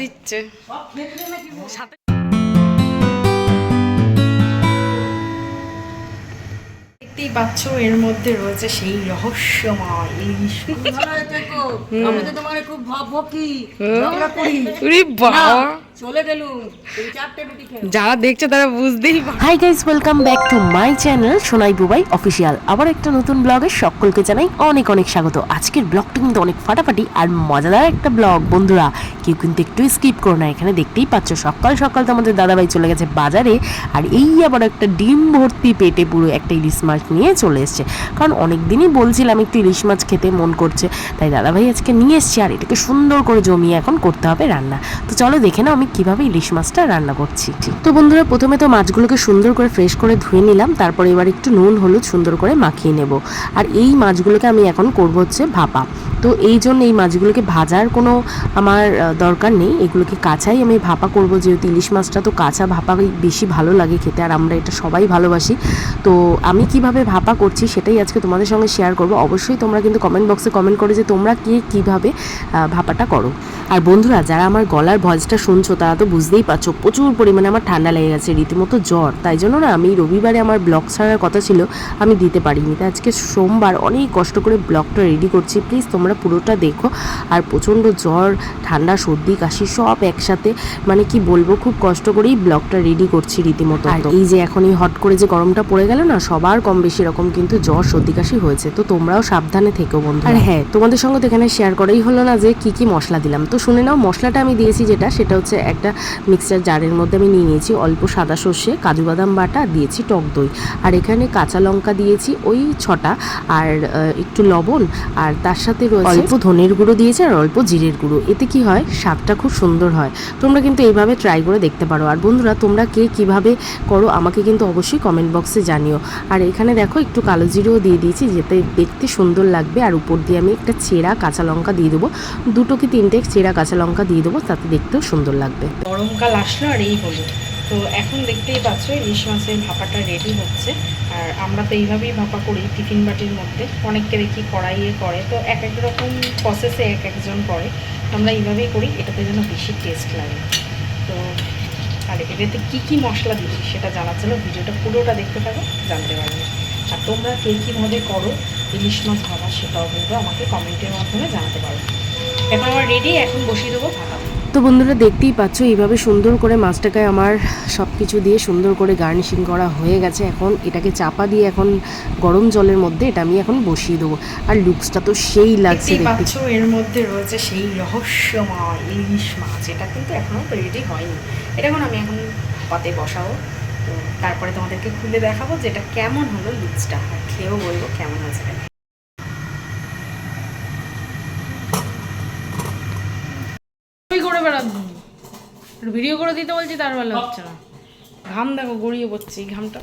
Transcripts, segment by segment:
দিচ্ছে। দেখতেই পাচ্ছ এর মধ্যে রয়েছে সেই রহস্যময় ইলিশ আমি তো তোমার খুব ভাব করি। বাবা। চলে গেলুম যারা দেখছে তারা বুঝতেই hi guys welcome back to my channel Sonai Bubai official আবার একটা নতুন ব্লগে সকলকে জানাই অনেক অনেক স্বাগত। আজকের ব্লগটা কিন্তু অনেক ফাটাফাটি আর মজাদার একটা ব্লগ বন্ধুরা। কেউ কিন্তু একটু স্কিপ করো না এখানে দেখতেই পাচ্ছ সকাল সকাল তো আমাদের দাদাভাই চলে গেছে বাজারে। আর এই আবার একটা ডিম ভর্তি পেটে পুরো একটা ইলিশ মাছ নিয়ে চলে এসছে। কারণ অনেক দিনই বলছিলাম একটু ইলিশ মাছ খেতে মন করছে। তাই দাদাভাই আজকে নিয়ে এসছে আর এটাকে সুন্দর করে জমিয়ে এখন করতে হবে রান্না। তো চলো দেখে নাও আমি কীভাবে ইলিশ মাছটা রান্না করছি তো বন্ধুরা, প্রথমে তো মাছগুলোকে সুন্দর করে ফ্রেশ করে ধুয়ে নিলাম, তারপরে এবার একটু নুন, হলুদ সুন্দর করে মাখিয়ে নেব। আর এই মাছগুলোকে আমি এখন করব হচ্ছে ভাপা। তো এই জন্য এই মাছগুলোকে ভাজার কোনো আমার দরকার নেই। এগুলোকে কাঁচাই আমি ভাপা করব, যেহেতু ইলিশ মাছটা তো কাঁচা ভাপা বেশি ভালো লাগে খেতে, আর আমরা এটা সবাই ভালোবাসি। তো আমি কীভাবে ভাপা করছি সেটাই আজকে তোমাদের সঙ্গে শেয়ার করব। অবশ্যই তোমরা কিন্তু কমেন্ট বক্সে কমেন্ট করে যে তোমরা কে কীভাবে ভাপাটা করো। আর বন্ধুরা, যারা আমার গলার ভয়েসটা শুনছো, তারা তো বুঝতেই পারছ, প্রচুর পরিমাণে আমার ঠান্ডা লেগে গেছে, রীতিমতো জ্বর। তাই জন্য না, আমি রবিবারে আমার ব্লগ ছাড়ার কথা ছিল, আমি দিতে পারিনি। তাই আজকে সোমবার অনেক কষ্ট করে ব্লগটা রেডি করছি। প্লিজ তোমরা পুরোটা দেখো। আর প্রচণ্ড জ্বর ঠান্ডা সর্দি কাশি সব একসাথে মানে কি বলব খুব কষ্ট করেই ব্লগটা রেডি করছি রীতিমতো। আর এই যে এখন এই হট করে যে গরমটা পড়ে গেল না সবার কম বেশি রকম কিন্তু জ্বর সর্দি কাশি হয়েছে। তো তোমরাও সাবধানে থেকো বন্ধু আর হ্যাঁ তোমাদের সঙ্গে তো এখানে শেয়ার করাই হলো না যে কি কি মশলা দিলাম। তো শুনে নাও মশলাটা আমি দিয়েছি যেটা সেটা হচ্ছে একটা মিক্সচার জারের মধ্যে আমি নিয়ে নিয়েছি। অল্প সাদা সর্ষে কাজু বাদাম বাটা দিয়েছি টক দই। আর এখানে কাঁচা লঙ্কা দিয়েছি ওই ছটা। আর একটু লবণ আর তার সাথে রয়েছে অল্প ধনের গুঁড়ো দিয়েছে আর অল্প জিরের গুঁড়ো। এতে কি হয়? স্বাদটা খুব সুন্দর হয়। তোমরা কিন্তু এইভাবে ট্রাই করে দেখতে পারো। আর বন্ধুরা তোমরা কে কীভাবে করো আমাকে কিন্তু অবশ্যই কমেন্ট বক্সে জানিও। আর এখানে দেখো একটু কালো জিরেও দিয়ে দিয়েছি যেতে দেখতে সুন্দর লাগবে। আর উপর দিয়ে আমি একটা চেরা কাঁচা লঙ্কা দিয়ে দেবো। দুটো কি তিনটে চেরা কাঁচা লঙ্কা দিয়ে দেবো তাতে দেখতেও সুন্দর লাগবে। গরমকাল আসলো আর এই হলো। তো এখন দেখতেই পাচ্ছ ইলিশ মাছের ভাপাটা রেডি হচ্ছে। আর আমরা তো এইভাবেই ভাপা করি, টিফিন বাটির মধ্যে। অনেককে দেখি কড়াইয়ে করে, তো এক এক রকম প্রসেসে এক একজন করে। আমরা এইভাবেই করি, এটাতে যেন বেশি টেস্ট লাগে। তো আর এটাতে কী কী মশলা দিচ্ছি সেটা জানার জন্য ভিডিওটা পুরোটা দেখতে থাকো, জানতে পারবে। আর তোমরা কে কীভাবে করো ইলিশ মাছ ভাবা সেটাও কিন্তু আমাকে কমেন্টের মাধ্যমে জানাতে পারো। এখন আমার রেডি এখন বসিয়ে দেবো ভাপা। তো বন্ধুরা দেখতেই পাচ্ছ এইভাবে সুন্দর করে মাছটাকে আমার সব কিছু দিয়ে সুন্দর করে গার্নিশিং করা হয়ে গেছে। এখন এটাকে চাপা দিয়ে এখন গরম জলের মধ্যে এটা আমি এখন বসিয়ে দেবো। আর লুকসটা তো সেই লাগছে পাচ্ছ এর মধ্যে রয়েছে সেই রহস্যময় ইলিশ মাছ। এটা কিন্তু এখনও রেডি হয়নি। এটা এখন আমি এখন পাতে বসাবো। তারপরে তোমাদেরকে খুলে দেখাবো যে এটা কেমন হলো আর খেয়েও বলব কেমন আছে ভিডিও করে দিতে বলছি তার বেলা হচ্ছে না। ঘাম দেখো গড়িয়ে পড়ছে এই ঘামটা।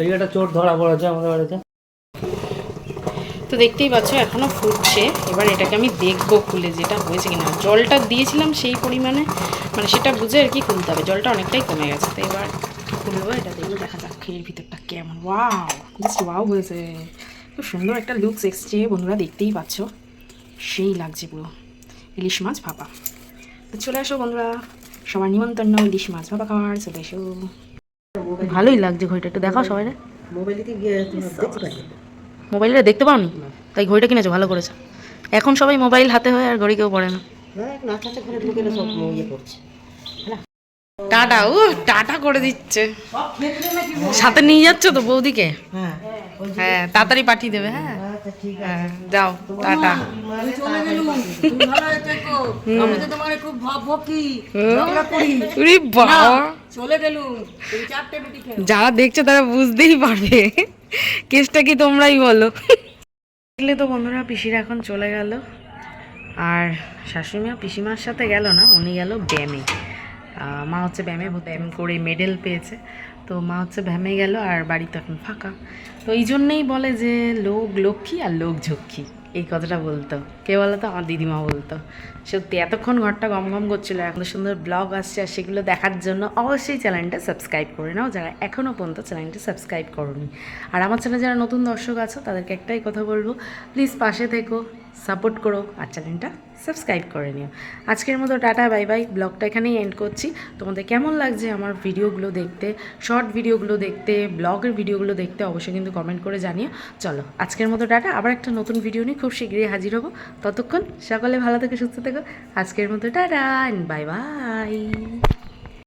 এই একটা চোর ধরা পড়েছে আমাদের বাড়িতে। তো দেখতেই পাচ্ছ এখনও ফুটছে। এবার এটাকে আমি দেখব খুলে যেটা হয়েছে কিনা। জলটা দিয়েছিলাম সেই পরিমাণে মানে সেটা বুঝে আর কি খুলতে হবে। জলটা অনেকটাই কমে গেছে। তো এবার খুলবো এটা দেখব দেখা যাক এর ভিতরটা কেমন। ওয়াও জাস্ট ওয়াও হয়েছে। খুব সুন্দর একটা লুকস এসছে বন্ধুরা দেখতেই পাচ্ছ। সেই লাগছে পুরো। ইলিশ মাছ ভাপা। তো চলে আসো বন্ধুরা সবার নিমন্ত্রণ ইলিশ মাছ ভাপা খাওয়ার চলে এসো। ভালোই লাগছে ঘড়িটা একটু দেখাও সবাই মোবাইলে গিয়ে দেখতে মোবাইলটা পাওনি? তাই ঘড়িটা কিনেছো ভালো করেছ। এখন সবাই মোবাইল হাতে হয় আর ঘড়ি কেউ পড়ে না। ইয়ে করছে। টাটা ও টাটা করে দিচ্ছে। সাথে নিয়ে যাচ্ছ তো বৌদিকে? হ্যাঁ। হ্যাঁ তাড়াতাড়ি পাঠিয়ে দেবে হ্যাঁ। আচ্ছা ঠিক হ্যাঁ যাও টাটা। চলে গেলুম তুমি ভালো থেকো। আমি তো তোমার খুব ভাব ভক্তি ঝগড়া করি। উরি বাবা। চলে গেলুম। তুমি চারটে রুটি খেয়ে যারা দেখছে তারা বুঝতেই পারবে। কেসটা কি তোমরাই বলো? দেখলে তো বন্ধুরা পিসিরা এখন চলে গেল। আর শাশুড়িমা পিসিমার সাথে গেল না উনি গেল ব্যায়ামে। মা হচ্ছে ব্যায়ামে ব্যায়াম করে মেডেল পেয়েছে। তো মা হচ্ছে ভ্যামে গেল আর বাড়ি এখন ফাঁকা। তো এই জন্যেই বলে যে লোক লক্ষ্মী আর লোক ঝক্কি এই কথাটা বলতো। কে বলতো? আমার দিদিমা বলতো। সত্যি এতক্ষণ ঘরটা গম গম করছিল এখন সুন্দর ব্লগ আসছে আর সেগুলো দেখার জন্য অবশ্যই চ্যানেলটা সাবস্ক্রাইব করে নাও, যারা এখনও পর্যন্ত চ্যানেলটা সাবস্ক্রাইব করোনি। আর আমার চ্যানেলে যারা নতুন দর্শক আছো, তাদেরকে একটাই কথা বলব প্লিজ পাশে থেকো। সাপোর্ট করো আর চ্যানেলটা সাবস্ক্রাইব করে নিও। আজকের মতো টাটা, বাই বাই। ব্লগটা এখানেই এন্ড করছি। তোমাদের কেমন লাগছে আমার ভিডিওগুলো দেখতে শর্ট ভিডিওগুলো দেখতে ব্লগের ভিডিওগুলো দেখতে অবশ্যই কিন্তু কমেন্ট করে জানিও। চলো, আজকের মতো টাটা। আবার একটা নতুন ভিডিও নিয়ে খুব শীঘ্রই হাজির হব। ততক্ষণ সকলে ভালো থেকে, সুস্থ থেকো। আজকের মতো টাটা বাই বাই